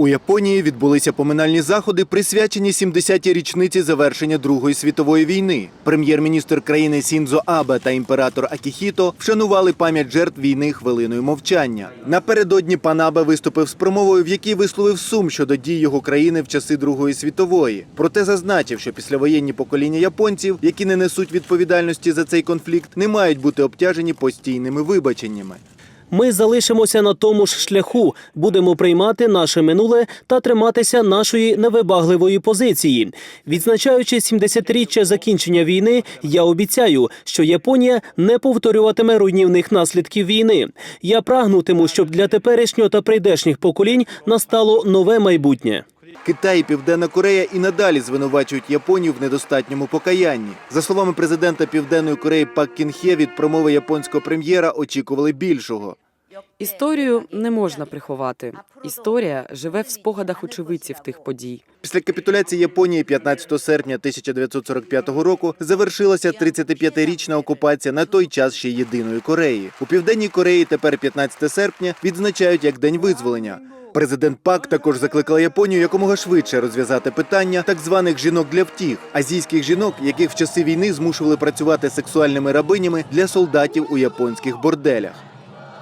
У Японії відбулися поминальні заходи, присвячені 70-й річниці завершення Другої світової війни. Прем'єр-міністр країни Сінзо Абе та імператор Акіхіто вшанували пам'ять жертв війни хвилиною мовчання. Напередодні пан Абе виступив з промовою, в якій висловив сум щодо дій його країни в часи Другої світової. Проте зазначив, що післявоєнні покоління японців, які не несуть відповідальності за цей конфлікт, не мають бути обтяжені постійними вибаченнями. Ми залишимося на тому ж шляху, будемо приймати наше минуле та триматися нашої невибагливої позиції. Відзначаючи 70-річчя закінчення війни, я обіцяю, що Японія не повторюватиме руйнівних наслідків війни. Я прагнутиму, щоб для теперішнього та прийдешніх поколінь настало нове майбутнє. Китай Південна Корея і надалі звинувачують Японію в недостатньому покаянні. За словами президента Південної Кореї Пак Кінхє, від промови японського прем'єра очікували більшого. Історію не можна приховати. Історія живе в спогадах очевидців тих подій. Після капітуляції Японії 15 серпня 1945 року завершилася 35-річна окупація на той час ще єдиної Кореї. У південній Кореї тепер 15 серпня відзначають як день визволення. Президент Пак також закликав Японію якомога швидше розв'язати питання так званих жінок для втіх, азійських жінок, яких в часи війни змушували працювати сексуальними рабинями для солдатів у японських борделях.